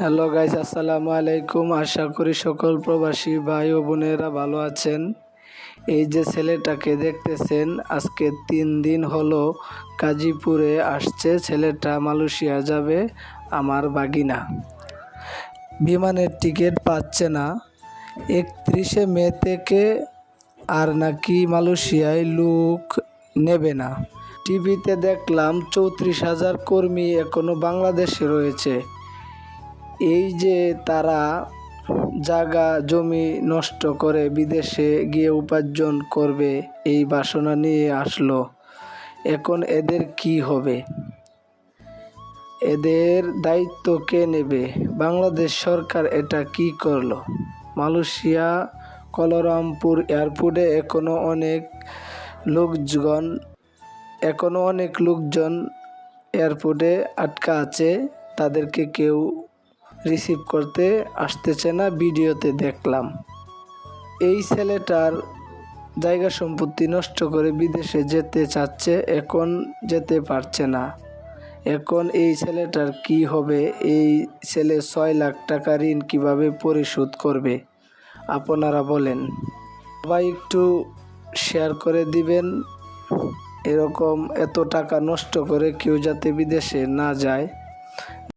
Hello guys আসসালামু আলাইকুম। আশা করি সকল প্রবাসী ভাই ও বোনেরা ভালো আছেন। এই যে ছেলেটাকে দেখতেছেন, আজকে তিন দিন হলো গাজীপুরে আসছে। ছেলেটা মালয়েশিয়া যাবে, আমার বাগিনা। বিমানের টিকিট পাচ্ছে না। একত্রিশে মে থেকে আর নাকি মালয়েশিয়ায় লোক নেবে না। টিভিতে দেখলাম চৌত্রিশ হাজার কর্মী এখনও বাংলাদেশে রয়েছে। এই যে তারা জায়গা জমি নষ্ট করে বিদেশে গিয়ে উপার্জন করবে, এই বাসনা নিয়ে আসলো। এখন এদের কি হবে? এদের দায়িত্ব কে নেবে? বাংলাদেশ সরকার এটা কি করল? মালয়েশিয়া, কলরামপুর এয়ারপোর্টে এখনও অনেক লোকজন, এখনও অনেক লোকজন এয়ারপোর্টে আটকা আছে। তাদেরকে কেউ রিসিভ করতে আসতেছে না, ভিডিওতে দেখলাম। এই ছেলেটার জায়গা সম্পত্তি নষ্ট করে বিদেশে যেতে চাচ্ছে, এখন যেতে পারছে না। এখন এই ছেলেটার কি হবে? এই ছেলে ছয় লাখ টাকা ঋণ কীভাবে পরিশোধ করবে? আপনারা বলেন। সবাই একটু শেয়ার করে দিবেন, এরকম এত টাকা নষ্ট করে কেউ যাতে বিদেশে না যায়।